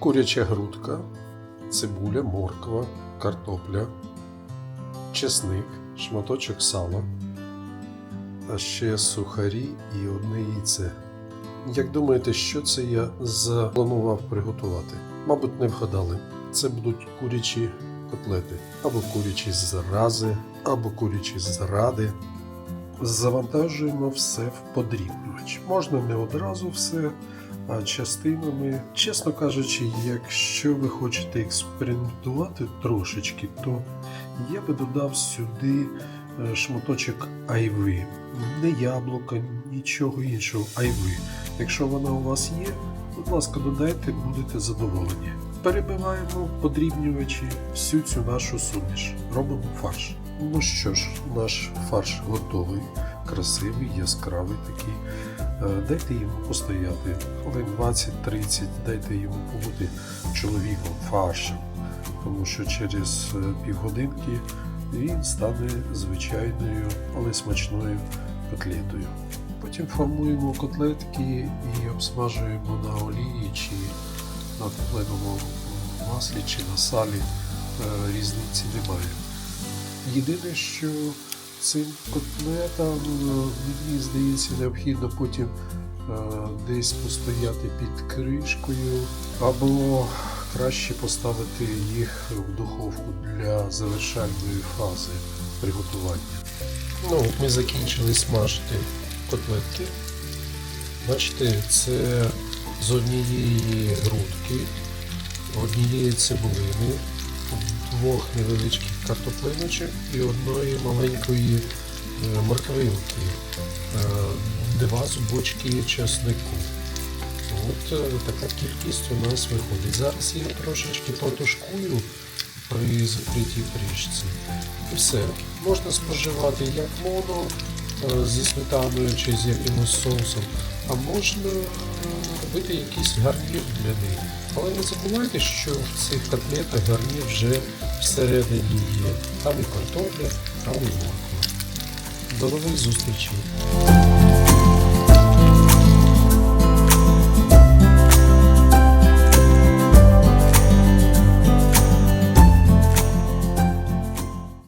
куряча грудка, цибуля, морква, картопля, чесник, шматочок сала, а ще сухарі і одне яйце. Як думаєте, що це я запланував приготувати? Мабуть, не вгадали. Це будуть курячі котлети, або курячі зрази, або курячі зради. Завантажуємо все в подрібнювач. Можна не одразу все, а частинами. Чесно кажучи, якщо ви хочете експериментувати трошечки, то я би додав сюди е, шматочок айви. Не яблука, нічого іншого, айви. Якщо вона у вас є, будь ласка, додайте, будете задоволені. Перебиваємо подрібнювачі всю цю нашу суміш. Робимо фарш. Ну що ж, наш фарш готовий, красивий, яскравий такий. Е, Дайте йому постояти хвилин 20-30, дайте йому побути чоловіком фаршем, тому що через е, півгодинки він стане звичайною, але смачною котлетою. Потім формуємо котлетки і обсмажуємо на олії чи на топленому маслі чи на салі. Е, Різниці немає. Єдине, що цим котлетам, е, мені здається, необхідно потім е, десь постояти під кришкою, або краще поставити їх в духовку для завершальної фази приготування. Ну, ми закінчили смажити котлетки. Бачите, це з однієї грудки, однієї цибулини, двох невеличких картоплиночок і одної маленької е, морквинки, е, два зубочки чеснику. От е, така кількість у нас виходить. Зараз я трошечки протушкую при закритій кришці. І все. Можна споживати як моно зі сметаною чи з якимось соусом, а можна робити якийсь гарнір для них. Але не забувайте, що в цих котлетах гарнір вже всередині є. Там і картопля, там і молоко. До нових зустрічей!